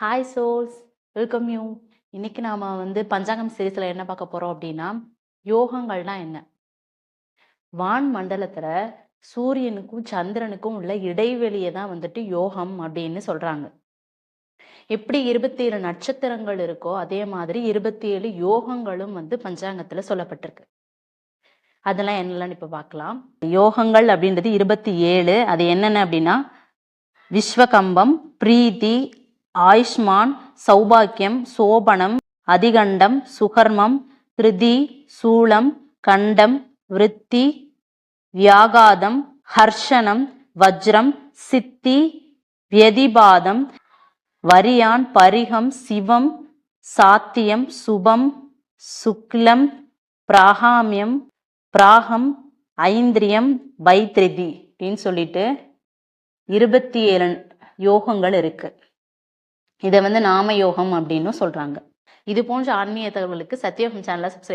Hi souls welcome you இன்னைக்கு நாம வந்து பஞ்சாங்கம் சீரீஸில் என்ன பார்க்க போகிறோம் அப்படின்னா யோகங்கள்னா என்ன? வான் மண்டலத்தில் சூரியனுக்கும் சந்திரனுக்கும் உள்ள இடைவெளியை தான் வந்துட்டு யோகம் அப்படின்னு சொல்கிறாங்க எப்படி இருபத்தி ஏழு நட்சத்திரங்கள் இருக்கோ அதே மாதிரி இருபத்தி ஏழு யோகங்களும் வந்து பஞ்சாங்கத்தில் சொல்லப்பட்டிருக்கு. அதெல்லாம் என்னெல்லாம் இப்போ பார்க்கலாம். யோகங்கள் அப்படின்றது இருபத்தி ஏழு. அது என்னென்ன அப்படின்னா விஸ்வகம்பம் பிரீத்தி ஆயுஷ்மான் சௌபாக்கியம் சோபனம் அதிகண்டம் சுகர்மம் திருதி சூளம் கண்டம் விருத்தி வியாகாதம் ஹர்ஷனம் வஜ்ரம் சித்தி வியதிபாதம் வரியான் பரிகம் சிவம் சாத்தியம் சுபம் சுக்லம் பிராகாமியம் பிராகம் ஐந்திரியம் பைத்ரிதி அப்படின்னு சொல்லிட்டு இருபத்தி ஏழு யோகங்கள் இருக்குது இதை வந்து நாம யோகம் அப்படின்னு சொல்றாங்க. இது போன்ற ஆன்மீக தகவலுக்கு சத்தியோகம் சேனலை சப்ஸ்கிரைப்